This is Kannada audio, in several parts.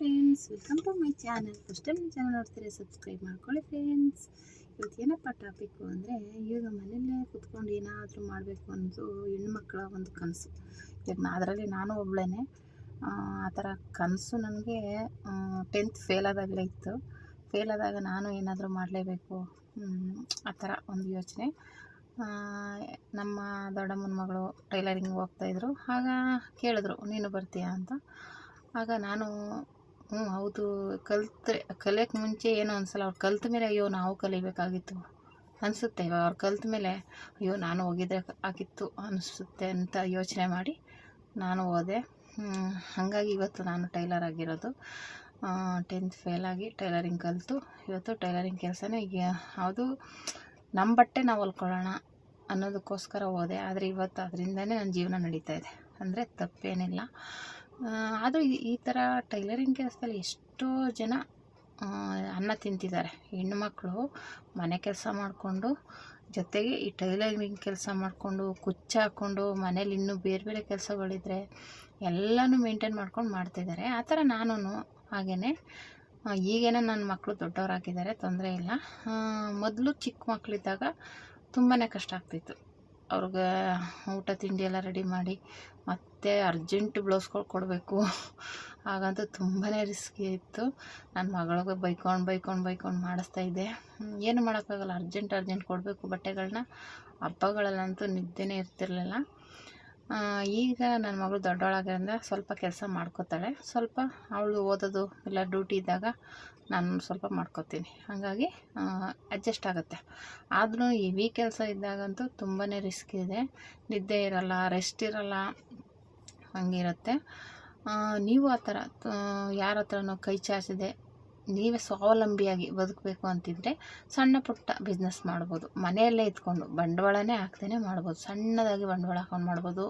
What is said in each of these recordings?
Friends welcome to my channel first time channel ನೋಡ್ತೀರಿ ಸಬ್ಸ್ಕ್ರೈಬ್ ಮಾಡ್ಕೊಳ್ಳಿ ಫ್ರೆಂಡ್ಸ್ ಇವತ್ತು ಏನಪ್ಪ ಟಾಪಿಕ್ಕು ಅಂದರೆ, ಈಗ ಮನೆಯಲ್ಲೇ ಕುತ್ಕೊಂಡು ಏನಾದರೂ ಮಾಡಬೇಕು ಅನ್ನೋದು ಹೆಣ್ಮಕ್ಳ ಒಂದು ಕನಸು. ಈಗ ಅದರಲ್ಲಿ ನಾನು ಒಬ್ಳೇ ಆ ಥರ ಕನಸು ನನಗೆ ಟೆಂತ್ ಫೇಲ್ ಆದಾಗಲೇ ಇತ್ತು. ಫೇಲ್ ಆದಾಗ ನಾನು ಏನಾದರೂ ಮಾಡಲೇಬೇಕು? ಆ ಥರ ಒಂದು ಯೋಚನೆ. ನಮ್ಮ ದೊಡ್ಡಮ್ಮನ ಮಗಳು ಟೈಲರಿಂಗ್ ಹೋಗ್ತಾಯಿದ್ರು ಆಗ ಕೇಳಿದ್ರು, ನೀನು ಬರ್ತೀಯಾ ಅಂತ. ಆಗ ನಾನು ಹ್ಞೂ ಹೌದು. ಕಲ್ತ್ರೆ ಕಲಿಯೋಕ್ಕೆ ಮುಂಚೆ ಏನೋ ಒಂದ್ಸಲ ಅವ್ರು ಕಲ್ತ ಮೇಲೆ ಅಯ್ಯೋ ನಾವು ಕಲಿಬೇಕಾಗಿತ್ತು ಅನಿಸುತ್ತೆ. ಇವಾಗ ಅವ್ರು ಕಲ್ತ ಮೇಲೆ ಅಯ್ಯೋ ನಾನು ಹೋಗಿದ್ರೆ ಆಗಿತ್ತು ಅನಿಸುತ್ತೆ ಅಂತ ಯೋಚನೆ ಮಾಡಿ ನಾನು ಹ್ಮ್, ಹಾಗಾಗಿ ಇವತ್ತು ನಾನು ಟೈಲರ್ ಆಗಿರೋದು. ಟೆಂತ್ ಫೇಲಾಗಿ ಟೈಲರಿಂಗ್ ಕಲಿತು. ಇವತ್ತು ಟೈಲರಿಂಗ್ ಕೆಲಸನೇ ಈಗ ಯಾವುದು ನಮ್ಮ ಬಟ್ಟೆ ನಾವು ಹೊಲ್ಕೊಳ್ಳೋಣ ಅನ್ನೋದಕ್ಕೋಸ್ಕರ ಹೋದೆ. ಆದರೆ ಇವತ್ತು ಅದರಿಂದನೇ ನನ್ನ ಜೀವನ ನಡೀತಾ ಇದೆ. ಅಂದರೆ ತಪ್ಪೇನಿಲ್ಲ. ಆದರೂ ಈ ಥರ ಟೈಲರಿಂಗ್ ಕೆಲಸದಲ್ಲಿ ಎಷ್ಟೋ ಜನ ಅನ್ನ ತಿಂತಿದ್ದಾರೆ. ಹೆಣ್ಣುಮಕ್ಕಳು ಮನೆ ಕೆಲಸ ಮಾಡಿಕೊಂಡು, ಜೊತೆಗೆ ಈ ಟೈಲರಿಂಗ್ ಕೆಲಸ ಮಾಡಿಕೊಂಡು, ಕುಚ್ಚು ಹಾಕ್ಕೊಂಡು ಮನೇಲಿ ಇನ್ನೂ ಬೇರೆ ಬೇರೆ ಕೆಲಸಗಳಿದ್ರೆ ಎಲ್ಲನೂ ಮೇಂಟೈನ್ ಮಾಡ್ಕೊಂಡು ಮಾಡ್ತಿದ್ದಾರೆ. ಆ ಥರ ನಾನು ಹಾಗೆಯೇ ಈಗೇನೋ ನನ್ನ ಮಕ್ಕಳು ದೊಡ್ಡವರಾಗಿದ್ದಾರೆ, ತೊಂದರೆ ಇಲ್ಲ. ಮೊದಲು ಚಿಕ್ಕ ಮಕ್ಕಳಿದ್ದಾಗ ತುಂಬಾ ಕಷ್ಟ ಆಗ್ತಿತ್ತು. ಅವ್ರಿಗೆ ಊಟ, ತಿಂಡಿ ಎಲ್ಲ ರೆಡಿ ಮಾಡಿ ಮತ್ತೆ ಅರ್ಜೆಂಟ್ ಬ್ಲೌಸ್ಗಳು ಕೊಡಬೇಕು. ಹಾಗಂತೂ ತುಂಬಾ ರಿಸ್ಕಿ ಇತ್ತು. ನನ್ನ ಮಗಳಿಗೆ ಬೈಕೊಂಡು ಬೈಕೊಂಡು ಬೈಕೊಂಡು ಮಾಡಿಸ್ತಾ ಇದ್ದೆ. ಏನು ಮಾಡೋಕ್ಕಾಗಲ್ಲ. ಅರ್ಜೆಂಟ್ ಅರ್ಜೆಂಟ್ ಕೊಡಬೇಕು ಬಟ್ಟೆಗಳನ್ನ ಹಬ್ಬಗಳಲ್ಲಂತೂ ನಿದ್ದೆನೇ ಇರ್ತಿರಲಿಲ್ಲ. ಈಗ ನನ್ನ ಮಗಳು ದೊಡ್ಡವಳಾಗಿರೋದ್ರಿಂದ ಸ್ವಲ್ಪ ಕೆಲಸ ಮಾಡ್ಕೋತಾಳೆ. ಸ್ವಲ್ಪ ಅವಳು ಓದೋದು ಇಲ್ಲ ಡ್ಯೂಟಿ ಇದ್ದಾಗ ನಾನು ಸ್ವಲ್ಪ ಮಾಡ್ಕೋತೀನಿ. ಹಾಗಾಗಿ ಅಡ್ಜಸ್ಟ್ ಆಗುತ್ತೆ. ಆದರೂ ಹೆವಿ ಕೆಲಸ ಇದ್ದಾಗಂತೂ ತುಂಬಾ ರಿಸ್ಕ್ ಇದೆ. ನಿದ್ದೆ ಇರಲ್ಲ ರೆಸ್ಟ್ ಇರಲ್ಲ, ಹಂಗಿರುತ್ತೆ. ನೀವು ಆ ಥರ ಯಾರ ಹತ್ರನೂ ಕೈ ಚಾಚಿದೆ ನೀವೇ ಸ್ವಾವಲಂಬಿಯಾಗಿ ಬದುಕಬೇಕು ಅಂತಿದ್ರೆ ಸಣ್ಣ ಪುಟ್ಟ ಬಿಸ್ನೆಸ್ ಮಾಡ್ಬೋದು. ಮನೆಯಲ್ಲೇ ಇದ್ಕೊಂಡು ಬಂಡವಾಳನೇ ಹಾಕ್ದೇ ಮಾಡ್ಬೋದು. ಸಣ್ಣದಾಗಿ ಬಂಡವಾಳ ಹಾಕೊಂಡು ಮಾಡ್ಬೋದು.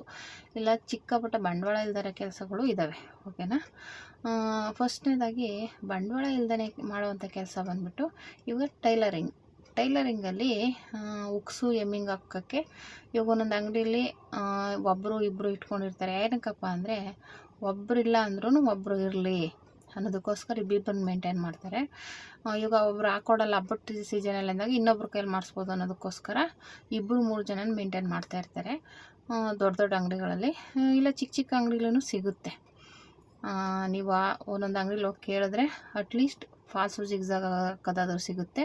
ಇಲ್ಲ ಚಿಕ್ಕ ಪುಟ್ಟ ಬಂಡವಾಳ ಇಲ್ದಿರೋ ಕೆಲಸಗಳು ಇದ್ದಾವೆ ಓಕೆನಾ ಫಸ್ಟ್ನೇದಾಗಿ ಬಂಡವಾಳ ಇಲ್ದೇ ಮಾಡುವಂಥ ಕೆಲಸ ಬಂದ್ಬಿಟ್ಟು ಇವಾಗ ಟೈಲರಿಂಗ್. ಟೈಲರಿಂಗಲ್ಲಿ ಉಕ್ಸು, ಎಮ್ಮಿಂಗ್ ಹಾಕೋಕ್ಕೆ ಇವಾಗ ಒಂದೊಂದು ಅಂಗಡಿಯಲ್ಲಿ ಒಬ್ಬರು ಇಬ್ಬರು ಇಟ್ಕೊಂಡಿರ್ತಾರೆ. ಏನಕ್ಕಪ್ಪ ಅಂದರೆ ಒಬ್ಬರಿಲ್ಲ ಅಂದ್ರೂ ಒಬ್ಬರು ಇರಲಿ. ಅನ್ನೋದಕ್ಕೋಸ್ಕರ ಇಬ್ಬಿಬ್ಬರನ್ನ ಮೇಂಟೈನ್ ಮಾಡ್ತಾರೆ. ಇವಾಗ ಒಬ್ರು ಹಾಕೊಡಲ್ಲ, ಹಬ್ಬದ ಸೀಸನಲ್ಲಿ ಅಂದಾಗ ಇನ್ನೊಬ್ರ ಕೈಲಿ ಮಾಡಿಸ್ಬೋದು ಅನ್ನೋದಕ್ಕೋಸ್ಕರ ಇಬ್ಬರು ಮೂರು ಜನ ಮೇಂಟೈನ್ ಮಾಡ್ತಾ ಇರ್ತಾರೆ. ದೊಡ್ಡ ದೊಡ್ಡ ಅಂಗಡಿಗಳಲ್ಲಿ. ಇಲ್ಲ ಚಿಕ್ಕ ಚಿಕ್ಕ ಅಂಗಡಿಗಳೂ ಸಿಗುತ್ತೆ. ನೀವು ಒಂದೊಂದು ಅಂಗಡಿಲಿ ಹೋಗಿ ಕೇಳಿದ್ರೆ ಅಟ್ಲೀಸ್ಟ್ ಫಾಲ್ಸು ಜಿಗ್ಜಾಗ್ ಹಾಕೋದಾದ್ರೂ ಸಿಗುತ್ತೆ.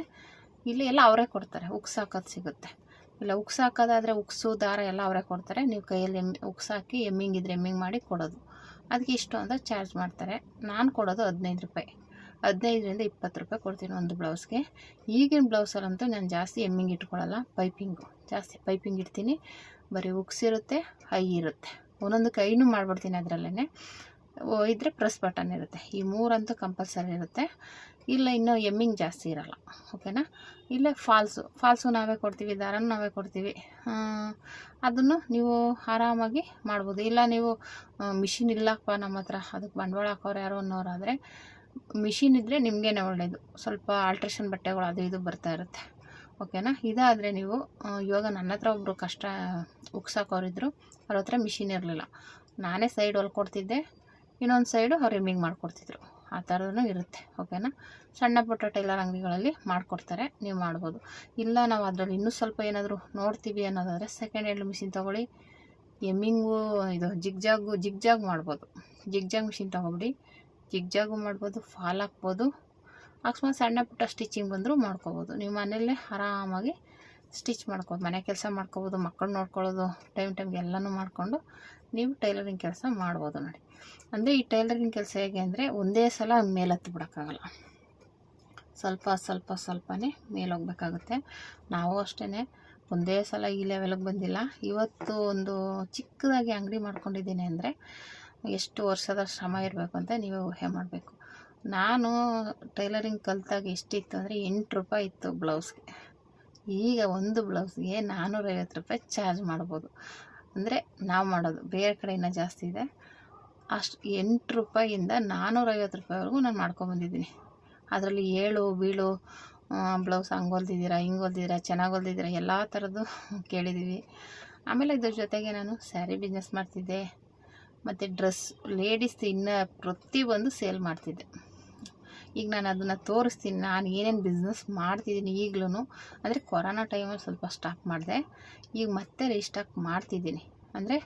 ಇಲ್ಲಿ ಎಲ್ಲ ಅವರೇ ಕೊಡ್ತಾರೆ, ಉಕ್ಸ್ ಹಾಕೋದು ಸಿಗುತ್ತೆ. ಇಲ್ಲ ಉಕ್ಸ್ ಹಾಕೋದಾದರೆ ಉಕ್ಸು, ದಾರ ಎಲ್ಲ ಅವರೇ ಕೊಡ್ತಾರೆ. ನೀವು ಕೈಯಲ್ಲಿ ಎಂ ಉಕ್ಸ್ ಹಾಕಿ ಎಮ್ಮಿಂಗ್ ಇದ್ರೆ ಎಮ್ಮಿಂಗ್ ಮಾಡಿ ಕೊಡೋದು. ಅದಕ್ಕೆ ಇಷ್ಟು ಅಂತ ಚಾರ್ಜ್ ಮಾಡ್ತಾರೆ. ನಾನು ಕೊಡೋದು ಹದಿನೈದು ರೂಪಾಯಿ. ಹದಿನೈದರಿಂದ ಇಪ್ಪತ್ತು ರೂಪಾಯಿ ಕೊಡ್ತೀನಿ ಒಂದು ಬ್ಲೌಸ್ಗೆ. ಈಗಿನ ಬ್ಲೌಸಲ್ಲಂತೂ ನಾನು ಜಾಸ್ತಿ ಎಮ್ಮಿಂಗ್ ಇಟ್ಕೊಳ್ಳಲ್ಲ ಪೈಪಿಂಗು. ಜಾಸ್ತಿ ಪೈಪಿಂಗ್ ಇಡ್ತೀನಿ. ಬರೀ ಉಕ್ಸಿರುತ್ತೆ ಹೈ ಇರುತ್ತೆ. ಒಂದೊಂದು ಕೈನೂ ಮಾಡಿಬಿಡ್ತೀನಿ ಅದರಲ್ಲೇ ಇದ್ದರೆ ಪ್ರೆಸ್ ಬಟನ್ ಇರುತ್ತೆ. ಈ ಮೂರಂತೂ ಕಂಪಲ್ಸರಿ ಇರುತ್ತೆ. ಇಲ್ಲ, ಇನ್ನೂ ಎಮ್ಮಿಂಗ್ ಜಾಸ್ತಿ ಇರಲ್ಲ. ಓಕೆನಾ ಇಲ್ಲ ಫಾಲ್ಸು ಫಾಲ್ಸು ನಾವೇ ಕೊಡ್ತೀವಿ ದಾರನ ನಾವೇ ಕೊಡ್ತೀವಿ. ಅದನ್ನು ನೀವು ಆರಾಮಾಗಿ ಮಾಡ್ಬೋದು. ಇಲ್ಲ, ನೀವು ಮಿಷಿನ್ ಇಲ್ಲಪ್ಪ ನಮ್ಮ ಹತ್ರ. ಅದಕ್ಕೆ ಬಂಡವಾಳ ಹಾಕೋರು ಯಾರೋ ಅನ್ನೋರಾದರೆ ಮಿಷಿನ್ ಇದ್ದರೆ ನಿಮಗೇನೆ ಒಳ್ಳೆಯದು ಸ್ವಲ್ಪ ಆಲ್ಟ್ರೇಷನ್ ಬಟ್ಟೆಗಳು ಅದು ಇದು ಬರ್ತಾ ಇರುತ್ತೆ. ಓಕೆನಾ ಇದಾದರೆ ನೀವು ಇವಾಗ ನನ್ನ ಹತ್ರ ಒಬ್ಬರು ಕಷ್ಟ ಉಕ್ಸಾಕೋರಿದ್ರು ಅವ್ರ ಹತ್ರ ಮಿಷಿನ್ ಇರಲಿಲ್ಲ. ನಾನೇ ಸೈಡ್ ಹೊಲ್ಕೊಡ್ತಿದ್ದೆ ಇನ್ನೊಂದು ಸೈಡು ಅವ್ರು ಎಮ್ಮಿಂಗ್ ಮಾಡಿಕೊಡ್ತಿದ್ರು. ಆ ಥರನೂ ಇರುತ್ತೆ ಓಕೆನಾ ಸಣ್ಣ ಪುಟ್ಟ ಟೈಲರ್ ಅಂಗಡಿಗಳಲ್ಲಿ ಮಾಡಿಕೊಡ್ತಾರೆ, ನೀವು ಮಾಡ್ಬೋದು. ಇಲ್ಲ ನಾವು ಅದರಲ್ಲಿ ಇನ್ನೂ ಸ್ವಲ್ಪ ಏನಾದರೂ ನೋಡ್ತೀವಿ ಅನ್ನೋದಾದರೆ ಸೆಕೆಂಡ್ ಹ್ಯಾಂಡ್ ಮಿಷಿನ್ ತೊಗೊಳ್ಳಿ. ಎಮ್ಮಿಂಗು ಇದು ಜಿಗ್ಜಾಗು ಜಿಗ್ಜಾಗ್ ಮಾಡ್ಬೋದು. ಜಿಗ್ಜಾಗ್ ಮಿಷಿನ್ ತೊಗೊಬಿಡಿ ಜಿಗ್ಜಾಗು ಮಾಡ್ಬೋದು, ಫಾಲ್ ಹಾಕ್ಬೋದು. ಅಕಸ್ಮಾತ್ ಸಣ್ಣ ಪುಟ್ಟ ಸ್ಟಿಚಿಂಗ್ ಬಂದರೂ ಮಾಡ್ಕೋಬೋದು. ನೀವು ಮನೆಯಲ್ಲೇ ಆರಾಮಾಗಿ ಸ್ಟಿಚ್ ಮಾಡ್ಕೋಬೋದು. ಮನೆ ಕೆಲಸ ಮಾಡ್ಕೋಬೋದು ಮಕ್ಕಳು ನೋಡ್ಕೊಳ್ಳೋದು ಟೈಮ್ ಟೈಮ್ಗೆ ಎಲ್ಲನೂ ಮಾಡಿಕೊಂಡು ನೀವು ಟೈಲರಿಂಗ್ ಕೆಲಸ ಮಾಡ್ಬೋದು ನೋಡಿ. ಅಂದರೆ ಈ ಟೈಲರಿಂಗ್ ಕೆಲಸ ಹೇಗೆ ಅಂದರೆ ಒಂದೇ ಸಲ ಮೇಲೆ ಹತ್ತಿ ಬಿಡೋಕ್ಕಾಗಲ್ಲ. ಸ್ವಲ್ಪ ಸ್ವಲ್ಪ ಸ್ವಲ್ಪನೇ ಮೇಲೆ ಹೋಗ್ಬೇಕಾಗುತ್ತೆ ನಾವು ಅಷ್ಟೇ ಒಂದೇ ಸಲ ಈ ಲೆವೆಲ್ಗೆ ಬಂದಿಲ್ಲ. ಇವತ್ತು ಒಂದು ಚಿಕ್ಕದಾಗಿ ಅಂಗಡಿ ಮಾಡ್ಕೊಂಡಿದ್ದೀನಿ ಅಂದರೆ ಎಷ್ಟು ವರ್ಷದ ಶ್ರಮ ಇರಬೇಕು ಅಂತ ನೀವೇ ಊಹೆ ಮಾಡಬೇಕು. ನಾನು ಟೈಲರಿಂಗ್ ಕಲ್ತಾಗ ಎಷ್ಟಿತ್ತು ಅಂದರೆ ಎಂಟು ರೂಪಾಯಿ ಇತ್ತು ಬ್ಲೌಸ್ಗೆ. ಈಗ ಒಂದು ಬ್ಲೌಸ್ಗೆ ನಾನ್ನೂರೈವತ್ತು ರೂಪಾಯಿ ಚಾರ್ಜ್ ಮಾಡ್ಬೋದು. ಅಂದರೆ ನಾವು ಮಾಡೋದು. ಬೇರೆ ಕಡೆ ಇನ್ನೂ ಜಾಸ್ತಿ ಇದೆ. ಅಷ್ಟು ಎಂಟು ರೂಪಾಯಿಂದ ನಾನ್ನೂರೈವತ್ತು ರೂಪಾಯಿವರೆಗೂ ನಾನು ಮಾಡ್ಕೊಬಂದಿದ್ದೀನಿ ಅದರಲ್ಲಿ ಏಳು ಬೀಳು ಬ್ಲೌಸ್ ಹಂಗೆ ಹೊಲ್ದಿದ್ದೀರಾ, ಹಿಂಗೆ ಹೊಲ್ದಿದ್ದೀರಾ, ಚೆನ್ನಾಗಿ ಹೊಲ್ದಿದ್ದೀರಾ, ಎಲ್ಲ ಥರದ್ದು ಕೇಳಿದ್ದೀವಿ ಆಮೇಲೆ ಇದ್ರ ಜೊತೆಗೆ ನಾನು ಸ್ಯಾರಿ ಬಿಸ್ನೆಸ್ ಮಾಡ್ತಿದ್ದೆ. ಮತ್ತು ಡ್ರೆಸ್ ಲೇಡೀಸ್ ಇನ್ನು ಪ್ರತಿಯೊಂದು ಸೇಲ್ ಮಾಡ್ತಿದ್ದೆ. ಈಗ ನಾನು ಅದನ್ನು ತೋರಿಸ್ತೀನಿ. ನಾನು ಏನೇನು ಬಿಸ್ನೆಸ್ ಮಾಡ್ತಿದ್ದೀನಿ ಈಗಲೂ ಅಂದರೆ ಕೊರೋನಾ ಟೈಮಲ್ಲಿ ಸ್ವಲ್ಪ ಸ್ಟಾಪ್ ಮಾಡಿದೆ. ಈಗ ಮತ್ತೆ ರೀಸ್ಟಾಕ್ ಮಾಡ್ತಿದ್ದೀನಿ. ಅಂದರೆ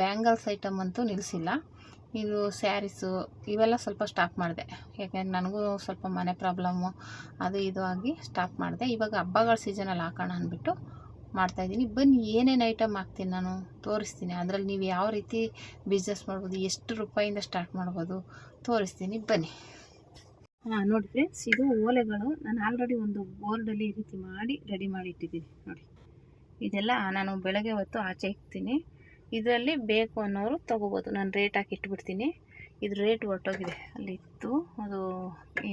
ಬ್ಯಾಂಗಲ್ಸ್ ಐಟಮ್ ಅಂತೂ ನಿಲ್ಲಿಸಿಲ್ಲ ಇದು ಸ್ಯಾರೀಸು ಇವೆಲ್ಲ ಸ್ವಲ್ಪ ಸ್ಟಾಪ್ ಮಾಡಿದೆ. ಯಾಕೆಂದ್ರೆ ನನಗೂ ಸ್ವಲ್ಪ ಮನೆ ಪ್ರಾಬ್ಲಮ್ಮು ಅದು ಇದು ಆಗಿ ಸ್ಟಾಪ್ ಮಾಡಿದೆ. ಇವಾಗ ಹಬ್ಬಗಳ ಸೀಸನಲ್ಲಿ ಹಾಕೋಣ ಅಂದ್ಬಿಟ್ಟು ಮಾಡ್ತಾಯಿದ್ದೀನಿ ಬನ್ನಿ, ಏನೇನು ಐಟಮ್ ಹಾಕ್ತೀನಿ ನಾನು? ತೋರಿಸ್ತೀನಿ. ಅದರಲ್ಲಿ ನೀವು ಯಾವ ರೀತಿ ಬಿಸ್ನೆಸ್ ಮಾಡ್ಬೋದು, ಎಷ್ಟು ರೂಪಾಯಿಂದ ಸ್ಟಾರ್ಟ್ ಮಾಡ್ಬೋದು, ತೋರಿಸ್ತೀನಿ. ಬನ್ನಿ. ಹಾಂ, ನೋಡಿ ಫ್ರೆಂಡ್ಸ್ ಇದು ಓಲೆಗಳು. ನಾನು ಆಲ್ರೆಡಿ ಒಂದು ಬೋರ್ಡಲ್ಲಿ ಈ ರೀತಿ ಮಾಡಿ ರೆಡಿ ಮಾಡಿ ಇಟ್ಟಿದ್ದೀನಿ. ನೋಡಿ. ಇದೆಲ್ಲ ನಾನು ಬೆಳಗ್ಗೆ ಹೊತ್ತು ಆಚೆ ಇಕ್ತೀನಿ. ಇದರಲ್ಲಿ ಬೇಕು ಅನ್ನೋರು ತೊಗೋಬೋದು. ನಾನು ರೇಟ್ ಹಾಕಿ ಇಟ್ಬಿಡ್ತೀನಿ. ಇದು ರೇಟ್ ಹೊರ್ಟೋಗಿದೆ ಅಲ್ಲಿತ್ತು ಅದು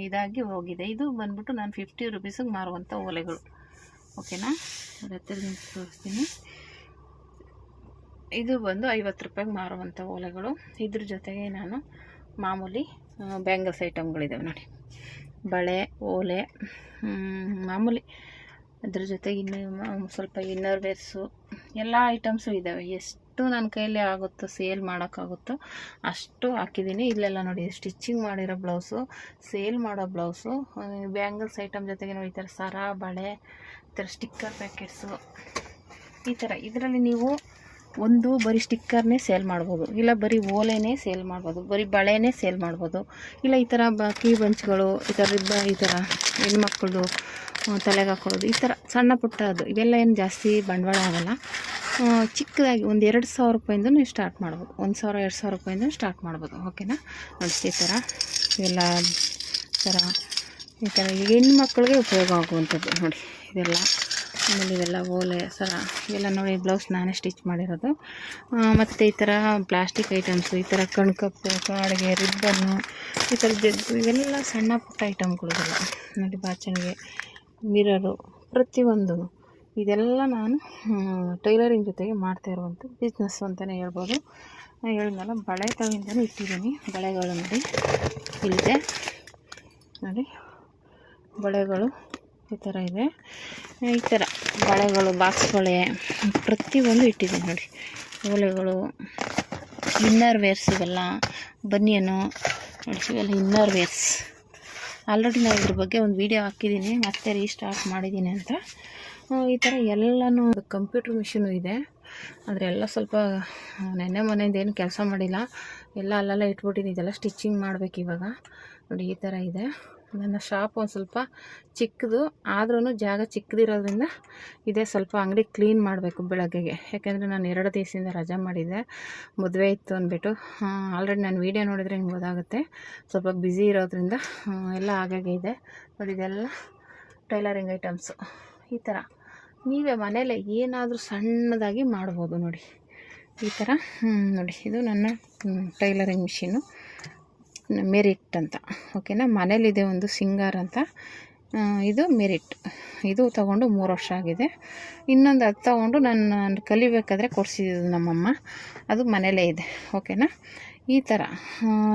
ಇದಾಗಿ ಹೋಗಿದೆ. ಇದು ಬಂದ್ಬಿಟ್ಟು ನಾನು ಫಿಫ್ಟಿ ರುಪೀಸಿಗೆ ಮಾರುವಂಥ ಓಲೆಗಳು. ಓಕೆನಾ ಹತ್ತಿರದಿಂದ ತೋರಿಸ್ತೀನಿ. ಇದು ಬಂದು ಐವತ್ತು ರೂಪಾಯಿಗೆ ಮಾರುವಂಥ ಓಲೆಗಳು. ಇದ್ರ ಜೊತೆಗೆ ನಾನು ಮಾಮೂಲಿ ಬ್ಯಾಂಗಲ್ಸ್ ಐಟಮ್ಗಳಿದ್ದಾವೆ ನೋಡಿ. ಬಳೆ, ಓಲೆ ಮಾಮೂಲಿ. ಅದ್ರ ಜೊತೆಗೆ ಇನ್ನು ಸ್ವಲ್ಪ ಇನ್ನರ್ ವೇರ್ಸು ಎಲ್ಲ ಐಟಮ್ಸು ಇದ್ದಾವೆ ಎಷ್ಟು ನನ್ನ ಕೈಯಲ್ಲಿ ಆಗುತ್ತೋ ಸೇಲ್ ಮಾಡೋಕ್ಕಾಗುತ್ತೋ, ಅಷ್ಟು ಹಾಕಿದ್ದೀನಿ ಇಲ್ಲೆಲ್ಲ ನೋಡಿ ಸ್ಟಿಚಿಂಗ್ ಮಾಡಿರೋ ಬ್ಲೌಸು ಸೇಲ್ ಮಾಡೋ ಬ್ಲೌಸು ಬ್ಯಾಂಗಲ್ಸ್ ಐಟಮ್ ಜೊತೆಗೆ ನೋಡಿ, ಈ ಥರ ಸರ, ಬಳೆ, ಈ ಥರ ಸ್ಟಿಕ್ಕರ್ ಪ್ಯಾಕೆಟ್ಸು ಈ ಥರ ಇದರಲ್ಲಿ ನೀವು ಒಂದು ಬರೀ ಸ್ಟಿಕ್ಕರ್ನೇ ಸೇಲ್ ಮಾಡ್ಬೋದು. ಇಲ್ಲ ಬರೀ ಓಲೆನೇ ಸೇಲ್ ಮಾಡ್ಬೋದು. ಬರೀ ಬಳೆನೇ ಸೇಲ್ ಮಾಡ್ಬೋದು. ಇಲ್ಲ ಈ ಥರ ಬ ಕೀ ಬಂಚ್ಗಳು, ಈ ಥರ ರಿಬ್ಬ ಈ ಥರ ಹೆಣ್ಮಕ್ಳದು ತಲೆಗೆ ಹಾಕೊಳ್ಳೋದು, ಈ ಥರ ಸಣ್ಣ ಪುಟ್ಟ ಅದು. ಇವೆಲ್ಲ ಏನು ಜಾಸ್ತಿ ಬಂಡವಾಳ ಆಗಲ್ಲ. ಚಿಕ್ಕದಾಗಿ ಒಂದು ಎರಡು ಸಾವಿರ ರೂಪಾಯಿಂದ ಸ್ಟಾರ್ಟ್ ಮಾಡ್ಬೋದು. ಒಂದು ಸಾವಿರ, ಎರಡು ಸಾವಿರ ರೂಪಾಯಿಂದ ಸ್ಟಾರ್ಟ್ ಮಾಡ್ಬೋದು. ಓಕೆನಾ? ನೋಡಿ ಈ ಥರ ಇವೆಲ್ಲ ಈ ಥರ ಈ ಥರ ಹೆಣ್ಮಕ್ಳಿಗೆ ಉಪಯೋಗ ಆಗುವಂಥದ್ದು. ನೋಡಿ ಇದೆಲ್ಲ. ಆಮೇಲೆ ಇವೆಲ್ಲ ಓಲೆ, ಸರ, ಇವೆಲ್ಲ ನೋಡಿ ಬ್ಲೌಸ್ ನಾನೇ ಸ್ಟಿಚ್ ಮಾಡಿರೋದು. ಮತ್ತು ಈ ಥರ ಪ್ಲಾಸ್ಟಿಕ್ ಐಟಮ್ಸು ಈ ಥರ ಕಣ್ಕಪ್ಪು, ಕಾಡಿಗೆ ರಿಬ್ಬನ್ನು ಈ ಥರ ಜಗ್ಗು ಇವೆಲ್ಲ ಸಣ್ಣ ಪುಟ್ಟ ಐಟಮ್ಗಳಿಗೆಲ್ಲ ನೋಡಿ ಬಾಚಣಿಗೆ ಮಿರರು ಪ್ರತಿಯೊಂದು. ಇದೆಲ್ಲ ನಾನು ಟೈಲರಿಂಗ್ ಜೊತೆಗೆ ಮಾಡ್ತಾ ಇರುವಂಥ ಬಿಸ್ನೆಸ್ ಅಂತಲೇ ಹೇಳ್ಬೋದು. ನಾನು ಹೇಳಿದ್ನಲ್ಲ ಬಳೆ ತವಿಂದನೂ ಇಟ್ಟಿದ್ದೀನಿ. ಬಳೆಗಳು ನೋಡಿ, ಇಲ್ಲಿದೆ. ನೋಡಿ, ಬಳೆಗಳು. ಈ ಥರ ಇದೆ. ಈ ಥರ ಬಳೆಗಳು ಬಾಕ್ಸ್ ಬಳೆ, ಪ್ರತಿಯೊಂದು ಇಟ್ಟಿದ್ದೀನಿ ನೋಡಿ. ಓಲೆಗಳು ಇನ್ನರ್ ವೇರ್ಸ್ ಇವೆಲ್ಲ ಬನ್ನಿಯನ್ನು ನೋಡಿ ಇವೆಲ್ಲ ಇನ್ನರ್ ವೇರ್ಸ್ ಆಲ್ರೆಡಿ ನಾನು ಇದ್ರ ಬಗ್ಗೆ ಒಂದು ವೀಡಿಯೋ ಹಾಕಿದ್ದೀನಿ ಮತ್ತೆ ರೀಸ್ಟಾರ್ಟ್ ಮಾಡಿದ್ದೀನಿ ಅಂತ. ಈ ಥರ ಎಲ್ಲನೂ ಕಂಪ್ಯೂಟರ್ ಮಿಷಿನು ಇದೆ. ಆದರೆ ಎಲ್ಲ ಸ್ವಲ್ಪ ನೆನ್ನೆ ಮನೆಯಿಂದ ಏನು ಕೆಲಸ ಮಾಡಿಲ್ಲ. ಎಲ್ಲ ಅಲ್ಲೆಲ್ಲ ಇಟ್ಬಿಟ್ಟಿದ್ದೀನಿ ಇದೆಲ್ಲ ಸ್ಟಿಚಿಂಗ್ ಮಾಡಬೇಕು ಇವಾಗ. ನೋಡಿ ಈ ಥರ ಇದೆ. ನನ್ನ ಶಾಪ್ ಒಂದು ಸ್ವಲ್ಪ ಚಿಕ್ಕದು ಆದ್ರೂ ಜಾಗ ಚಿಕ್ಕದಿರೋದ್ರಿಂದ ಇದೇ ಸ್ವಲ್ಪ ಅಂಗಡಿ ಕ್ಲೀನ್ ಮಾಡಬೇಕು ಬೆಳಗ್ಗೆಗೆ. ಯಾಕೆಂದರೆ ನಾನು ಎರಡು ದಿವಸದಿಂದ ರಜೆ ಮಾಡಿದ್ದೆ, ಮದುವೆ ಇತ್ತು ಅಂದ್ಬಿಟ್ಟು. ಆಲ್ರೆಡಿ ನಾನು ವೀಡಿಯೋ ನೋಡಿದರೆ ನಿಮ್ಗೆ ಗೊತ್ತಾಗುತ್ತೆ. ಸ್ವಲ್ಪ ಬ್ಯುಸಿ ಇರೋದ್ರಿಂದ ಎಲ್ಲ ಹಾಗಾಗಿ ಇದೆ. ನೋಡಿ ಇದೆಲ್ಲ ಟೈಲರಿಂಗ್ ಐಟಮ್ಸು ಈ ಥರ ನೀವೇ ಮನೇಲೆ ಏನಾದರೂ ಸಣ್ಣದಾಗಿ ಮಾಡ್ಬೋದು ನೋಡಿ. ಈ ಥರ ನೋಡಿ. ಇದು ನನ್ನ ಟೈಲರಿಂಗ್ ಮಿಷಿನು ಮೆರಿಟ್ ಅಂತ. ಓಕೆನಾ? ಮನೇಲಿದೆ ಒಂದು ಸಿಂಗಾರ್ ಅಂತ. ಇದು ಮೆರಿಟ್. ಇದು ತಗೊಂಡು ಮೂರು ವರ್ಷ ಆಗಿದೆ. ಇನ್ನೊಂದು ಅದು ತಗೊಂಡು ನಾನು ನಾನು ಕಲಿಬೇಕಾದ್ರೆ ಕೊಡಿಸಿದ್ದು ನಮ್ಮಮ್ಮ. ಅದು ಮನೇಲೇ ಇದೆ. ಓಕೆನಾ? ಈ ಥರ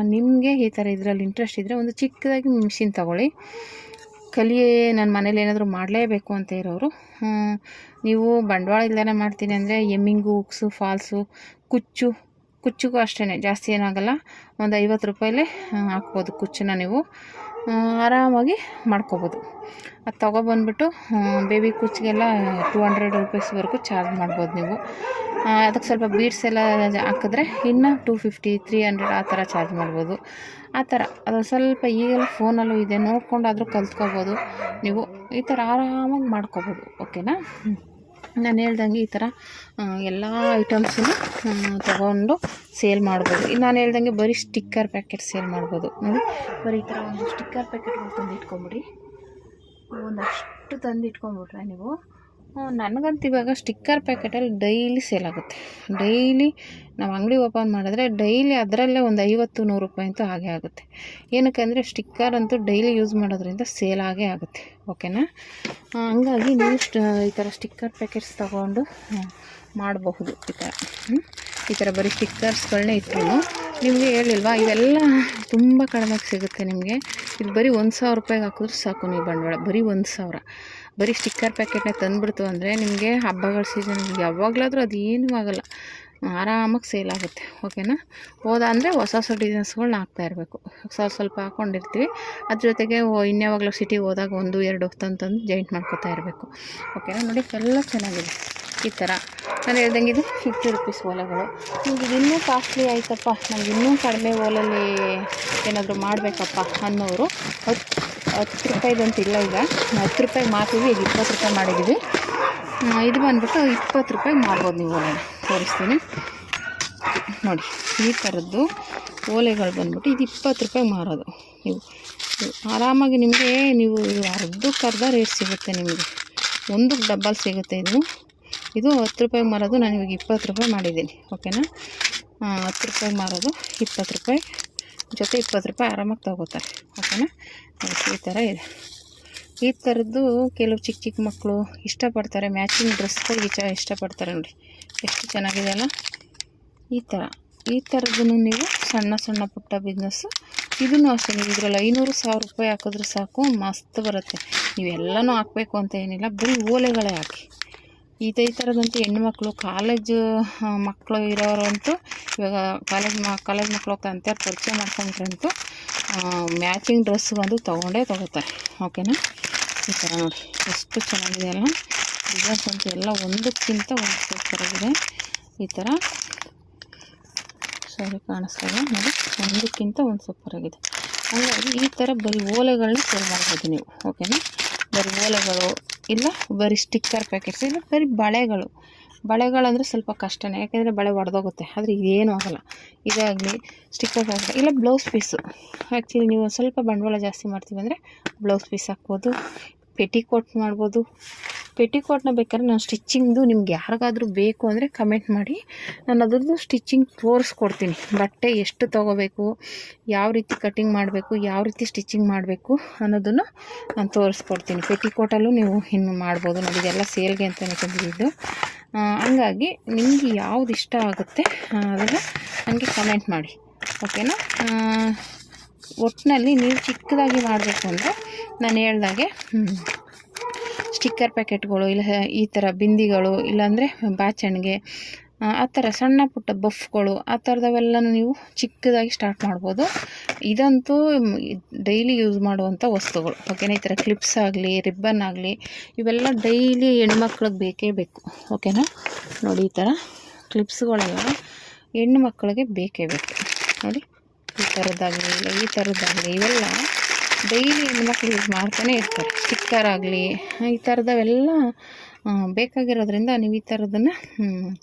ನಿಮಗೆ ಈ ಥರ ಇದರಲ್ಲಿ ಇಂಟ್ರೆಸ್ಟ್ ಇದ್ದರೆ ಒಂದು ಚಿಕ್ಕದಾಗಿ ಮಿಷಿನ್ ತಗೊಳ್ಳಿ. ಕಲಿಯೇ ನನ್ನ ಮನೇಲಿ ಏನಾದರೂ ಮಾಡಲೇಬೇಕು ಅಂತ ಇರೋರು. ನೀವು ಬಂಡವಾಳ ಇಲ್ಲದೇ ಮಾಡ್ತೀನಿ ಅಂದರೆ ಎಮ್ಮಿಂಗು, ಉಕ್ಸು, ಫಾಲ್ಸು, ಕುಚ್ಚು ಕುಚ್ಚಿಗೂ ಅಷ್ಟೇ ಜಾಸ್ತಿ ಏನಾಗಲ್ಲ. ಒಂದು ಐವತ್ತು ರೂಪಾಯಿಲೇ ಹಾಕ್ಬೋದು ಕುಚ್ಚನ್ನ ನೀವು. ಆರಾಮಾಗಿ ಮಾಡ್ಕೋಬೋದು. ಅದು ತೊಗೊಬಂದ್ಬಿಟ್ಟು ಬೇಬಿ ಕುಚ್ಚಿಗೆಲ್ಲ ಟೂ ಹಂಡ್ರೆಡ್ ರುಪೀಸ್ವರೆಗೂ ಚಾರ್ಜ್ ಮಾಡ್ಬೋದು ನೀವು. ಅದಕ್ಕೆ ಸ್ವಲ್ಪ ಬೀಡ್ಸ್ ಎಲ್ಲ ಹಾಕಿದ್ರೆ ಇನ್ನು ಟೂ ಫಿಫ್ಟಿ ತ್ರೀ ಹಂಡ್ರೆಡ್ ಆ ಥರ ಚಾರ್ಜ್ ಮಾಡ್ಬೋದು. ಆ ಥರ. ಅದು ಸ್ವಲ್ಪ ಈಗೆಲ್ಲ ಫೋನಲ್ಲೂ ಇದೆ, ನೋಡ್ಕೊಂಡಾದರೂ ಕಲ್ತ್ಕೋಬೋದು ನೀವು. ಈ ಥರ ಆರಾಮಾಗಿ ಮಾಡ್ಕೋಬೋದು ಓಕೆನಾ. ನಾನು ಹೇಳ್ದಂಗೆ ಈ ಥರ ಎಲ್ಲ ಐಟಮ್ಸನ್ನು ತಗೊಂಡು ಸೇಲ್ ಮಾಡ್ಬೋದು. ನಾನು ಹೇಳ್ದಂಗೆ ಬರೀ ಸ್ಟಿಕ್ಕರ್ ಪ್ಯಾಕೆಟ್ ಸೇಲ್ ಮಾಡ್ಬೋದು. ನೋಡಿ, ಬರೀ ಈ ಥರ ಒಂದು ಸ್ಟಿಕ್ಕರ್ ಪ್ಯಾಕೆಟ್ಗಳು ತಂದು ಇಟ್ಕೊಂಬಿಡಿ ಒಂದಷ್ಟು ತಂದು ಇಟ್ಕೊಂಡ್ಬಿಟ್ರೆ ನೀವು ನನಗಂತೂ ಇವಾಗ ಸ್ಟಿಕ್ಕರ್ ಪ್ಯಾಕೆಟಲ್ಲಿ ಡೈಲಿ ಸೇಲ್ ಆಗುತ್ತೆ. ಡೈಲಿ ನಾವು ಅಂಗಡಿ ಓಪನ್ ಮಾಡಿದ್ರೆ ಡೈಲಿ ಅದರಲ್ಲೇ ಒಂದು ಐವತ್ತು, ನೂರು ರೂಪಾಯಿ ಅಂತೂ ಹಾಗೆ ಆಗುತ್ತೆ. ಏನಕ್ಕೆ ಅಂದರೆ ಸ್ಟಿಕ್ಕರ್ ಅಂತೂ ಡೈಲಿ ಯೂಸ್ ಮಾಡೋದ್ರಿಂದ ಸೇಲ್ ಆಗೇ ಆಗುತ್ತೆ. ಓಕೆನಾ ಹಂಗಾಗಿ ನೀವು ಈ ಥರ ಸ್ಟಿಕ್ಕರ್ ಪ್ಯಾಕೆಟ್ಸ್ ತಗೊಂಡು ಮಾಡಬಹುದು ಈ ಥರ. ಈ ಥರ ಬರೀ ಸ್ಟಿಕ್ಕರ್ಸ್ಗಳನ್ನೇ ಇಟ್ಟು ನಿಮಗೆ ಹೇಳಿಲ್ವಾ, ಇವೆಲ್ಲ ತುಂಬ ಕಡಿಮೆಗೆ ಸಿಗುತ್ತೆ ನಿಮಗೆ. ಇದು ಬರೀ ಒಂದು ಸಾವಿರ ರೂಪಾಯಿಗೆ ಹಾಕಿದ್ರೆ ಸಾಕು ನೀವು ಬಂಡವಾಳ, ಬರೀ ಒಂದು ಸಾವಿರ. ಬರೀ ಸ್ಟಿಕ್ಕರ್ ಪ್ಯಾಕೆಟ್ನ ತಂದುಬಿಡ್ತು ಅಂದರೆ ನಿಮಗೆ ಹಬ್ಬಗಳ ಸೀಸನ್ ಯಾವಾಗಲಾದರೂ ಅದು ಏನೂ ಆಗೋಲ್ಲ. ಆರಾಮಾಗಿ ಸೇಲ್ ಆಗುತ್ತೆ ಓಕೆನಾ ಹೋದ ಅಂದರೆ ಹೊಸ ಹೊಸ ಡಿಸೈನ್ಸ್ಗಳನ್ನ ಹಾಕ್ತಾ ಇರಬೇಕು. ಸ್ವಲ್ಪ ಸ್ವಲ್ಪ ಹಾಕ್ಕೊಂಡಿರ್ತೀವಿ ಅದ್ರ ಜೊತೆಗೆ ಇನ್ಯಾವಾಗಲೂ ಸಿಟಿಗೆ ಹೋದಾಗ ಒಂದು, ಎರಡು ಹೊತ್ತಂತಂದು ಜಾಯಿಂಟ್ ಮಾಡ್ಕೋತಾ ಇರಬೇಕು ಓಕೆನಾ ನೋಡಿ, ಎಲ್ಲ ಚೆನ್ನಾಗಿದೆ. ಈ ಥರ. ನಾನು ಹೇಳ್ದಂಗೆ ಇದು ಫಿಫ್ಟಿ ರುಪೀಸ್ ಓಲೆಗಳು. ನಿಮ್ಗೆ ಇನ್ನೂ ಕಾಸ್ಟ್ಲಿ ಆಯ್ತಪ್ಪ. ನಮ್ಗೆ ಇನ್ನೂ ಕಡಿಮೆ ಓಲಲ್ಲಿ ಏನಾದರೂ ಮಾಡಬೇಕಪ್ಪ ಅನ್ನೋರು ಹತ್ತು ಹತ್ತು ರೂಪಾಯಿದಂತಿಲ್ಲ ಈಗ. ಹತ್ತು ರೂಪಾಯಿ ಮಾರ್ತೀವಿ, ಈಗ ಇಪ್ಪತ್ತು ರೂಪಾಯಿ ಮಾಡಿದ್ದೀವಿ ಇದು ಬಂದ್ಬಿಟ್ಟು ಇಪ್ಪತ್ತು ರೂಪಾಯಿ ಮಾಡ್ಬೋದು ನೀವು ಓಲೆ ತೋರಿಸ್ತೀನಿ. ನೋಡಿ, ಈ ಥರದ್ದು ಓಲೆಗಳು ಬಂದ್ಬಿಟ್ಟು ಇದು ಇಪ್ಪತ್ತು ರೂಪಾಯಿ ಮಾರೋದು. ನೀವು ನೀವು ಆರಾಮಾಗಿ ನಿಮಗೆ, ನೀವು ಅರ್ಧಕ್ಕೆ ಅರ್ಧ ರೇಟ್ ಸಿಗುತ್ತೆ ನಿಮಗೆ. ಒಂದಕ್ಕೆ ಡಬ್ಬಲ್ ಸಿಗುತ್ತೆ ಇದು. ಇದು ಹತ್ತು ರೂಪಾಯಿ ಮಾರೋದು, ನಾನು ಇವಾಗ ಇಪ್ಪತ್ತು ರೂಪಾಯಿ ಮಾಡಿದ್ದೀನಿ, ಓಕೆನಾ? ಹತ್ತು ರೂಪಾಯಿ ಮಾರೋದು, ಇಪ್ಪತ್ತು ರೂಪಾಯಿ. ಜೊತೆ ಇಪ್ಪತ್ತು ರೂಪಾಯಿ ಆರಾಮಾಗಿ ತಗೋತಾರೆ, ಓಕೆನಾ? ಈ ಥರ ಇದೆ. ಈ ಥರದ್ದು ಕೆಲವು ಚಿಕ್ಕ ಚಿಕ್ಕ ಮಕ್ಕಳು ಇಷ್ಟಪಡ್ತಾರೆ, ಮ್ಯಾಚಿಂಗ್ ಡ್ರೆಸ್ಗಳಿಗೆ ಚ ಇಷ್ಟಪಡ್ತಾರೆ ನೋಡಿ. ಎಷ್ಟು ಚೆನ್ನಾಗಿದೆ ಅಲ್ಲ? ಈ ಥರ. ಈ ಥರದ್ದು ನೀವು ಸಣ್ಣ ಸಣ್ಣ ಪುಟ್ಟ ಬಿಸ್ನೆಸ್ಸು ಇದನ್ನು ಅಷ್ಟೇ, ನೀವು ಇದರಲ್ಲಿ ಐನೂರು ಸಾವಿರ ರೂಪಾಯಿ ಹಾಕಿದ್ರೆ ಸಾಕು, ಮಸ್ತ್ ಬರುತ್ತೆ. ನೀವೆಲ್ಲನೂ ಹಾಕಬೇಕು ಅಂತ ಏನಿಲ್ಲ, ಬರೀ ಓಲೆಗಳೇ ಹಾಕಿ. ಇದು ಈ ಥರದಂತೂ ಹೆಣ್ಮಕ್ಳು ಕಾಲೇಜು ಮಕ್ಕಳು ಇರೋರಂತೂ ಇವಾಗ ಕಾಲೇಜ್ ಮ ಕಾಲೇಜ್ ಮಕ್ಕಳು ಅಂಥವ್ರು ಪರಿಚಯ ಮಾಡ್ಕೊಂಡ್ರಂತೂ ಮ್ಯಾಚಿಂಗ್ ಬಂದು ತೊಗೊಂಡೇ ತೊಗೋತಾರೆ. ಓಕೆನಾ ಈ ಥರ ನೋಡಿ. ಎಷ್ಟು ಚೆನ್ನಾಗಿದೆ ಅಲ್ಲ? ಡಿಸೈನ್ಸ್ ಅಂತೂ ಎಲ್ಲ ಒಂದಕ್ಕಿಂತ ಒಂದು ಸೂಪರಾಗಿದೆ ಈ ಥರ ಸರಿ ಕಾಣಿಸ್ತದೆ ನೋಡಿ, ಒಂದಕ್ಕಿಂತ ಒಂದು ಸೂಪರಾಗಿದೆ ಹಾಗಾಗಿ ಈ ಥರ ಬರೀ ಓಲೆಗಳನ್ನ ಸೇಲ್ ಮಾಡ್ಬೋದು ನೀವು. ಓಕೆನಾ ಬರೀ ಓಲೆಗಳು ಇಲ್ಲ, ಬರೀ ಸ್ಟಿಕ್ಕರ್ ಪ್ಯಾಕೆಟ್ಸ್ ಇಲ್ಲ, ಬರೀ ಬಳೆಗಳು. ಬಳೆಗಳಂದರೆ ಸ್ವಲ್ಪ ಕಷ್ಟನೇ, ಯಾಕೆಂದರೆ ಬಳೆ ಒಡೆದೋಗುತ್ತೆ, ಆದರೆ ಇದೇನೂ ಆಗೋಲ್ಲ. ಇದಾಗಲಿ ಸ್ಟಿಕ್ಕರ್ ಪ್ಯಾಕೆಟ್ ಇಲ್ಲ ಬ್ಲೌಸ್ ಪೀಸು ಆ್ಯಕ್ಚುಲಿ ನೀವು ಸ್ವಲ್ಪ ಬಂಡವಾಳ ಜಾಸ್ತಿ ಮಾಡ್ತೀವಿ ಅಂದರೆ ಬ್ಲೌಸ್ ಪೀಸ್ ಹಾಕ್ಬೋದು ಪೆಟಿಕೋಟ್ ಮಾಡ್ಬೋದು ಪೆಟಿಕೋಟ್ನ ಬೇಕಾದ್ರೆ ನಾನು ಸ್ಟಿಚ್ಚಿಂಗ್ದು ನಿಮ್ಗೆ ಯಾರಿಗಾದ್ರೂ ಬೇಕು ಅಂದರೆ ಕಮೆಂಟ್ ಮಾಡಿ. ನಾನು ಅದ್ರದ್ದು ಸ್ಟಿಚ್ಚಿಂಗ್ ತೋರಿಸ್ಕೊಡ್ತೀನಿ ಬಟ್ಟೆ ಎಷ್ಟು ತೊಗೋಬೇಕು, ಯಾವ ರೀತಿ ಕಟಿಂಗ್ ಮಾಡಬೇಕು, ಯಾವ ರೀತಿ ಸ್ಟಿಚ್ಚಿಂಗ್ ಮಾಡಬೇಕು ಅನ್ನೋದನ್ನು ನಾನು ತೋರಿಸ್ಕೊಡ್ತೀನಿ. ಪೆಟಿಕೋಟಲ್ಲೂ ನೀವು ಇನ್ನು ಮಾಡ್ಬೋದು. ನೋಡಿ ಇದೆಲ್ಲ ಸೇಲ್ಗೆ ಅಂತಲೇ ತಂದಿದ್ದು. ಹಂಗಾಗಿ ನಿಮಗೆ ಯಾವ್ದು ಇಷ್ಟ ಆಗುತ್ತೆ ಅದನ್ನು ನನಗೆ ಕಮೆಂಟ್ ಮಾಡಿ. ಓಕೆನಾ ಒಟ್ಟಿನಲ್ಲಿ ನೀವು ಚಿಕ್ಕದಾಗಿ ಮಾಡಬೇಕು ಅಂದರೆ ನಾನು ಹೇಳ್ದಾಗೆ ಸ್ಟಿಕ್ಕರ್ ಪ್ಯಾಕೆಟ್ಗಳು ಇಲ್ಲ, ಈ ಥರ ಬಿಂದಿಗಳು ಇಲ್ಲಾಂದರೆ ಬಾಚಣಿಗೆ ಆ ಥರ ಸಣ್ಣ ಪುಟ್ಟ ಬಫ್ಗಳು, ಆ ಥರದವೆಲ್ಲನೂ ನೀವು ಚಿಕ್ಕದಾಗಿ ಸ್ಟಾರ್ಟ್ ಮಾಡ್ಬೋದು. ಇದಂತೂ ಡೈಲಿ ಯೂಸ್ ಮಾಡುವಂಥ ವಸ್ತುಗಳು. ಓಕೆನಾ ಈ ಥರ ಕ್ಲಿಪ್ಸ್ ಆಗಲಿ ರಿಬ್ಬನ್ ಆಗಲಿ, ಇವೆಲ್ಲ ಡೈಲಿ ಹೆಣ್ಮಕ್ಳಿಗೆ ಬೇಕೇ ಬೇಕು. ಓಕೆನಾ ನೋಡಿ, ಈ ಥರ ಕ್ಲಿಪ್ಸ್ಗಳೆಲ್ಲ ಹೆಣ್ಣು ಮಕ್ಕಳಿಗೆ ಬೇಕೇ ಬೇಕು. ನೋಡಿ, ಈ ಥರದ್ದಾಗಲಿ ಇಲ್ಲ ಈ ಥರದ್ದಾಗಲಿ ಇವೆಲ್ಲ ಡೈಲಿ ಹೆಣ್ಮಕ್ಳು ಯೂಸ್ ಮಾಡ್ತಾನೆ ಇರ್ತಾರೆ. ಸ್ಟಿಕ್ಕರ್ ಆಗಲಿ, ಈ ಥರದವೆಲ್ಲ ಬೇಕಾಗಿರೋದ್ರಿಂದ ನೀವು ಈ ಥರದನ್ನು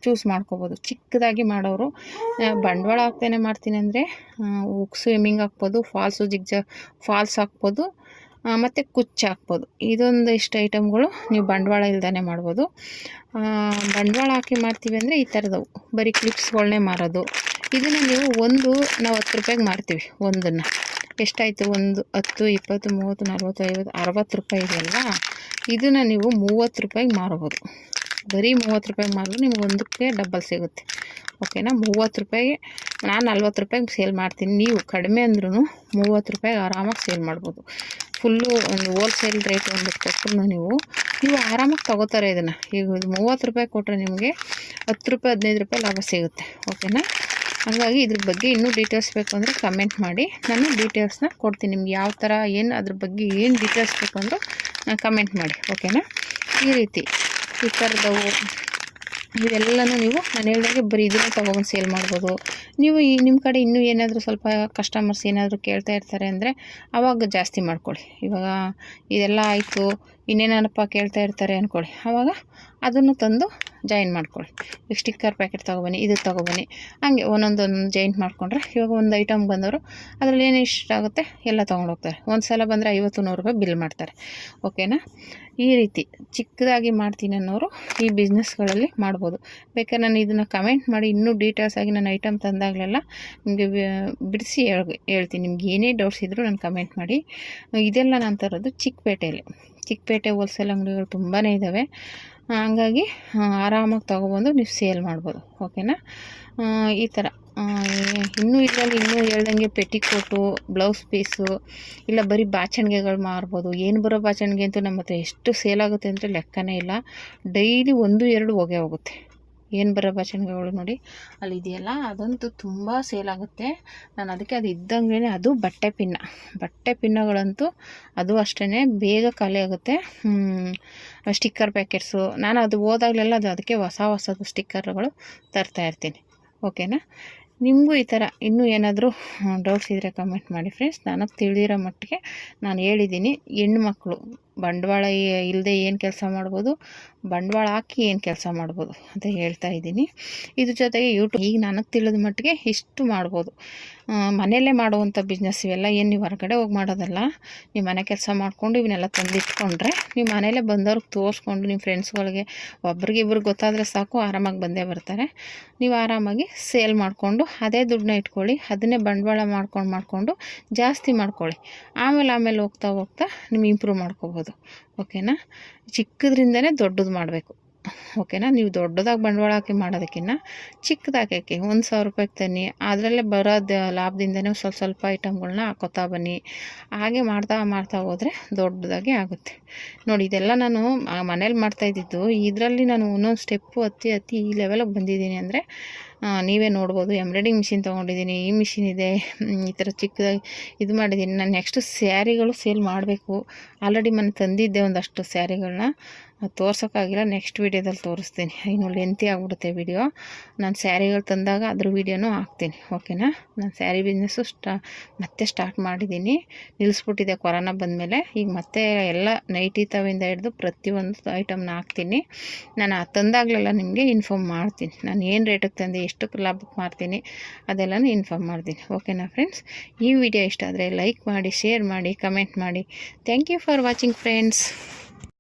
ಚೂಸ್ ಮಾಡ್ಕೋಬೋದು. ಚಿಕ್ಕದಾಗಿ ಮಾಡೋರು ಬಂಡವಾಳ ಹಾಕ್ತೇನೆ ಮಾಡ್ತೀನಿ ಅಂದರೆ ಸ್ವಿಮ್ಮಿಂಗ್ ಹಾಕ್ಬೋದು ಫಾಲ್ಸು ಜಿಗ್ಜ ಫಾಲ್ಸ್ ಹಾಕ್ಬೋದು ಮತ್ತು ಕುಚ್ಚು ಹಾಕ್ಬೋದು. ಇದೊಂದು ಇಷ್ಟು ಐಟಮ್ಗಳು ನೀವು ಬಂಡವಾಳ ಇಲ್ದಾನೆ ಮಾಡ್ಬೋದು. ಬಂಡವಾಳ ಹಾಕಿ ಮಾಡ್ತೀವಿ ಅಂದರೆ ಈ ಥರದವು ಬರೀ ಕ್ಲಿಪ್ಸ್ಗಳನ್ನೇ ಮಾರೋದು. ಇದನ್ನು ನೀವು ಒಂದು, ನಾವು ಹತ್ತು ರೂಪಾಯಿಗೆ ಮಾರ್ತೀವಿ ಒಂದನ್ನು. ಎಷ್ಟಾಯಿತು ಒಂದು ಹತ್ತು, ಇಪ್ಪತ್ತು, ಮೂವತ್ತು, ನಲ್ವತ್ತು, ಐವತ್ತು, ಅರವತ್ತು ರೂಪಾಯಿ ಇದೆಯಲ್ವಾ ಇದನ್ನು ನೀವು ಮೂವತ್ತು ರೂಪಾಯಿಗೆ ಮಾರ್ಬೋದು. ಬರೀ ಮೂವತ್ತು ರೂಪಾಯಿಗೆ ಮಾರಿದ್ರೆ ನಿಮ್ಗೆ ಒಂದಕ್ಕೆ ಡಬ್ಬಲ್ ಸಿಗುತ್ತೆ. ಓಕೆನಾ ಮೂವತ್ತು ರೂಪಾಯಿಗೆ, ನಾನು ನಲ್ವತ್ತು ರೂಪಾಯಿಗೆ ಸೇಲ್ ಮಾಡ್ತೀನಿ. ನೀವು ಕಡಿಮೆ ಅಂದ್ರೂ ಮೂವತ್ತು ರೂಪಾಯಿಗೆ ಆರಾಮಾಗಿ ಸೇಲ್ ಮಾಡ್ಬೋದು. ಫುಲ್ಲು ಒಂದು ಹೋಲ್ಸೇಲ್ ರೇಟ್ ಒಂದು ಕೊಟ್ಟರು ನೀವು ನೀವು ಆರಾಮಾಗಿ ತೊಗೋತಾರೆ ಇದನ್ನು. ಈಗ ಮೂವತ್ತು ರೂಪಾಯಿ ಕೊಟ್ಟರೆ ನಿಮಗೆ ಹತ್ತು ರೂಪಾಯಿ, ಹದಿನೈದು ರೂಪಾಯಿ ಲಾಭ ಸಿಗುತ್ತೆ. ಓಕೆನಾ ಹಾಗಾಗಿ ಇದ್ರ ಬಗ್ಗೆ ಇನ್ನೂ ಡೀಟೇಲ್ಸ್ ಬೇಕು ಅಂದರೆ ಕಮೆಂಟ್ ಮಾಡಿ. ನಾನು ಡೀಟೇಲ್ಸ್ನ ಕೊಡ್ತೀನಿ. ನಿಮ್ಗೆ ಯಾವ ಥರ ಏನು ಅದ್ರ ಬಗ್ಗೆ ಏನು ಡೀಟೇಲ್ಸ್ ಬೇಕು ಅಂದರೂ ಕಮೆಂಟ್ ಮಾಡಿ ಓಕೆನಾ ಈ ರೀತಿ ಈ ಥರದವು ಇವೆಲ್ಲನೂ ನೀವು ನಾನು ಹೇಳ್ದಾಗೆ ಬರೀ ಇದನ್ನು ತೊಗೊಬಂದು ಸೇಲ್ ಮಾಡ್ಬೋದು. ನೀವು ಈ ನಿಮ್ಮ ಕಡೆ ಇನ್ನೂ ಏನಾದರೂ ಸ್ವಲ್ಪ ಕಸ್ಟಮರ್ಸ್ ಏನಾದರೂ ಕೇಳ್ತಾ ಇರ್ತಾರೆ ಅಂದರೆ ಆವಾಗ ಜಾಸ್ತಿ ಮಾಡ್ಕೊಳ್ಳಿ. ಇವಾಗ ಇದೆಲ್ಲ ಆಯಿತು ಇನ್ನೇನಪ್ಪ ಕೇಳ್ತಾ ಇರ್ತಾರೆ ಅಂದ್ಕೊಳ್ಳಿ ಆವಾಗ ಅದನ್ನು ತಂದು ಜಾಯಿನ್ ಮಾಡ್ಕೊಳ್ಳಿ. ಈಗ ಸ್ಟಿಕ್ಕರ್ ಪ್ಯಾಕೆಟ್ ತೊಗೊಬನ್ನಿ, ಇದು ತೊಗೊಬನ್ನಿ. ಹಂಗೆ ಒಂದೊಂದೊಂದು ಜಾಯಿಂಟ್ ಮಾಡಿಕೊಂಡ್ರೆ ಇವಾಗ ಒಂದು ಐಟಮ್ ಬಂದವರು ಅದರಲ್ಲಿ ಏನು ಇಷ್ಟ ಆಗುತ್ತೆ ಎಲ್ಲ ತೊಗೊಂಡೋಗ್ತಾರೆ ಒಂದು ಸಲ ಬಂದರೆ ಐವತ್ತು ನೂರು ರೂಪಾಯಿ ಬಿಲ್ ಮಾಡ್ತಾರೆ. ಓಕೆನಾ ಈ ರೀತಿ ಚಿಕ್ಕದಾಗಿ ಮಾಡ್ತೀನಿ ಅನ್ನೋರು ಈ ಬಿಸ್ನೆಸ್ಗಳಲ್ಲಿ ಮಾಡ್ಬೋದು. ಬೇಕಾದ್ರೆ ನಾನು ಇದನ್ನು ಕಮೆಂಟ್ ಮಾಡಿ ಇನ್ನೂ ಡೀಟೇಲ್ಸ್ ಆಗಿ ನಾನು ಐಟಮ್ ತಂದಾಗಲೆಲ್ಲ ನಿಮಗೆ ಬಿಡಿಸಿ ಹೇಳ್, ಹೇಳ್ತೀನಿ. ನಿಮ್ಗೆ ಏನೇ ಡೌಟ್ಸ್ ಇದ್ದರೂ ನಾನು ಕಮೆಂಟ್ ಮಾಡಿ. ಇದೆಲ್ಲ ನಾನು ತರೋದು ಚಿಕ್ಕಪೇಟೆಯಲ್ಲಿ ಚಿಕ್ಕಪೇಟೆ ಹೋಲ್ಸೇಲ್ ಅಂಗಡಿಗಳು ತುಂಬಾ ಇದ್ದಾವೆ ಹಂಗಾಗಿ ಆರಾಮಾಗಿ ತೊಗೊಬಂದು ನೀವು ಸೇಲ್ ಮಾಡ್ಬೋದು. ಓಕೆನಾ ಈ ಥರ ಇನ್ನೂ ಇದರಲ್ಲಿ ಇನ್ನೂ ಹೇಳ್ದಂಗೆ ಪೆಟಿಕೋಟು ಬ್ಲೌಸ್ ಪೀಸು ಇಲ್ಲ ಬರೀ ಬಾಚಣಿಗೆಗಳು ಮಾರ್ಬೋದು. ಏನು ಬರೋ ಬಾಚಣಿಗೆ ಅಂತೂ ನಮ್ಮ ಹತ್ರ ಎಷ್ಟು ಸೇಲ್ ಆಗುತ್ತೆ ಅಂದರೆ ಲೆಕ್ಕನೇ ಇಲ್ಲ. ಡೈಲಿ ಒಂದು, ಎರಡು ಹೋಗೇ ಹೋಗುತ್ತೆ. ಏನು ಬರೋ ಬಚಣಿಗೆಗಳು ನೋಡಿ. ಅಲ್ಲಿ ಇದೆಯಲ್ಲ, ಅದಂತೂ ತುಂಬ ಸೇಲ್ ಆಗುತ್ತೆ. ನಾನು ಅದಕ್ಕೆ ಅದು ಇದ್ದಂಗೆ ಅದು ಬಟ್ಟೆ ಪಿನ್ನ. ಬಟ್ಟೆ ಪಿನ್ನಗಳಂತೂ ಅದು ಅಷ್ಟೇ ಬೇಗ ಖಾಲಿ ಆಗುತ್ತೆ. ಸ್ಟಿಕ್ಕರ್ ಪ್ಯಾಕೆಟ್ಸು ನಾನು ಅದು ಹೋದಾಗಲೆಲ್ಲ ಅದು ಅದಕ್ಕೆ ಹೊಸ ಹೊಸದು ಸ್ಟಿಕ್ಕರ್ಗಳು ತರ್ತಾ ಇರ್ತೀನಿ. ಓಕೆನಾ ನಿಮಗೂ ಈ ಥರ ಇನ್ನೂ ಏನಾದರೂ ಡೌಟ್ಸ್ ಇದ್ದರೆ ಕಮೆಂಟ್ ಮಾಡಿ ಫ್ರೆಂಡ್ಸ್ ನನಗೆ ತಿಳಿದಿರೋ ಮಟ್ಟಿಗೆ ನಾನು ಹೇಳಿದ್ದೀನಿ. ಹೆಣ್ಮಕ್ಳು ಬಂಡವಾಳ ಇಲ್ಲದೆ ಏನು ಕೆಲಸ ಮಾಡ್ಬೋದು? ಬಂಡವಾಳ ಹಾಕಿ ಏನು ಕೆಲಸ ಮಾಡ್ಬೋದು ಅಂತ ಹೇಳ್ತಾ ಇದ್ದೀನಿ. ಇದ್ರ ಜೊತೆಗೆ ಯೂಟ್ಯೂಬ್ ಈಗ ನನಗೆ ತಿಳಿದ ಮಟ್ಟಿಗೆ ಇಷ್ಟು ಮಾಡ್ಬೋದು. ಮನೆಯಲ್ಲೇ ಮಾಡುವಂಥ ಬಿಸ್ನೆಸ್ ಇವೆಲ್ಲ ಏನು ನೀವು ಹೊರಗಡೆ ಹೋಗಿ ಮಾಡೋದಲ್ಲ. ನೀವು ಮನೆ ಕೆಲಸ ಮಾಡಿಕೊಂಡು ಇವನ್ನೆಲ್ಲ ತಂದಿಟ್ಕೊಂಡ್ರೆ ನೀವು ಮನೆಯಲ್ಲೇ ಬಂದವ್ರಿಗೆ ತೋರಿಸ್ಕೊಂಡು ನಿಮ್ಮ ಫ್ರೆಂಡ್ಸ್ಗಳಿಗೆ ಒಬ್ರಿಗೆ ಇಬ್ರಿಗೆ ಗೊತ್ತಾದರೆ ಸಾಕು, ಆರಾಮಾಗಿ ಬಂದೇ ಬರ್ತಾರೆ. ನೀವು ಆರಾಮಾಗಿ ಸೇಲ್ ಮಾಡಿಕೊಂಡು ಅದೇ ದುಡ್ಡನ್ನ ಇಟ್ಕೊಳ್ಳಿ, ಅದನ್ನೇ ಬಂಡವಾಳ ಮಾಡ್ಕೊಂಡು ಮಾಡಿಕೊಂಡು ಜಾಸ್ತಿ ಮಾಡ್ಕೊಳ್ಳಿ. ಆಮೇಲೆ ಆಮೇಲೆ ಹೋಗ್ತಾ ಹೋಗ್ತಾ ನಿಮ್ಗೆ ಇಂಪ್ರೂವ್ ಮಾಡ್ಕೋಬೋದು. ಓಕೆನಾ ಚಿಕ್ಕದ್ರಿಂದನೇ ದೊಡ್ಡದು ಮಾಡಬೇಕು. ಓಕೆನಾ ನೀವು ದೊಡ್ಡದಾಗಿ ಬಂಡವಾಳ ಹಾಕಿ ಮಾಡೋದಕ್ಕಿಂತ ಚಿಕ್ಕದಾಗಿ ಒಂದು ಸಾವಿರ ರೂಪಾಯಿಗೆ ತನ್ನಿ. ಅದರಲ್ಲೇ ಬರೋದು ಲಾಭದಿಂದನೇ ಸ್ವಲ್ಪ ಸ್ವಲ್ಪ ಐಟಮ್ಗಳನ್ನ ಹಾಕೋತಾ ಬನ್ನಿ. ಹಾಗೆ ಮಾಡ್ತಾ ಮಾಡ್ತಾ ಹೋದರೆ ದೊಡ್ಡದಾಗಿ ಆಗುತ್ತೆ. ನೋಡಿ, ಇದೆಲ್ಲ ನಾನು ಮನೇಲಿ ಮಾಡ್ತಾಯಿದ್ದಿದ್ದು ಇದರಲ್ಲಿ ನಾನು ಒಂದೊಂದು ಸ್ಟೆಪ್ಪು ಹತ್ತಿ ಹತ್ತಿ ಈ ಲೆವೆಲಿಗೆ ಬಂದಿದ್ದೀನಿ ಅಂದರೆ ನೀವೇ ನೋಡ್ಬೋದು, ಎಂಬ್ರಾಯ್ಡಿಂಗ್ ಮಿಷಿನ್ ತೊಗೊಂಡಿದ್ದೀನಿ, ಈ ಮಿಷಿನ್ ಇದೆ ಈ ಥರ ಚಿಕ್ಕದಾಗಿ ಇದು ಮಾಡಿದ್ದೀನಿ. ನಾನು ನೆಕ್ಸ್ಟ್ ಸ್ಯಾರಿಗಳು ಸೇಲ್ ಮಾಡಬೇಕು. ಆಲ್ರೆಡಿ ಮನೆ ತಂದಿದ್ದೆ ಒಂದಷ್ಟು ಸ್ಯಾರಿಗಳನ್ನ. ತೋರ್ಸೋಕ್ಕಾಗಿಲ್ಲ, ನೆಕ್ಸ್ಟ್ ವೀಡಿಯೋದಲ್ಲಿ ತೋರಿಸ್ತೀನಿ. ಇನ್ನು ಲೆಂತಿ ಆಗಿಬಿಡುತ್ತೆ ವಿಡಿಯೋ ನಾನು ಸ್ಯಾರಿಗಳು ತಂದಾಗ ಅದ್ರ ವೀಡಿಯೋನೂ ಹಾಕ್ತೀನಿ, ಓಕೆನಾ? ನಾನು ಸ್ಯಾರಿ ಬಿಸ್ನೆಸ್ಸು ಸ್ಟಾ, ಮತ್ತೆ ಸ್ಟಾರ್ಟ್ ಮಾಡಿದ್ದೀನಿ. ನಿಲ್ಲಿಸ್ಬಿಟ್ಟಿದೆ ಕೊರೋನಾ ಬಂದಮೇಲೆ. ಈಗ ಮತ್ತೆ ಎಲ್ಲ ನೈಟಿ ತವಿಂದ ಹಿಡಿದು ಪ್ರತಿಯೊಂದು ಐಟಮ್ನ ಹಾಕ್ತೀನಿ. ನಾನು ತಂದಾಗಲೆಲ್ಲ ನಿಮಗೆ ಇನ್ಫಾರ್ಮ್ ಮಾಡ್ತೀನಿ. ನಾನು ಏನು ರೇಟಿಗೆ ತಂದೆ ಎಷ್ಟು ಲಾಭಕ್ಕೆ ಮಾಡ್ತೀನಿ. ಅದೆಲ್ಲನೂ ಇನ್ಫಾರ್ಮ್ ಮಾಡ್ತೀನಿ. ಓಕೆನಾ ಫ್ರೆಂಡ್ಸ್ ಈ ವಿಡಿಯೋ ಇಷ್ಟ ಆದರೆ ಲೈಕ್ ಮಾಡಿ ಶೇರ್ ಮಾಡಿ ಕಮೆಂಟ್ ಮಾಡಿ. Thank you for watching friends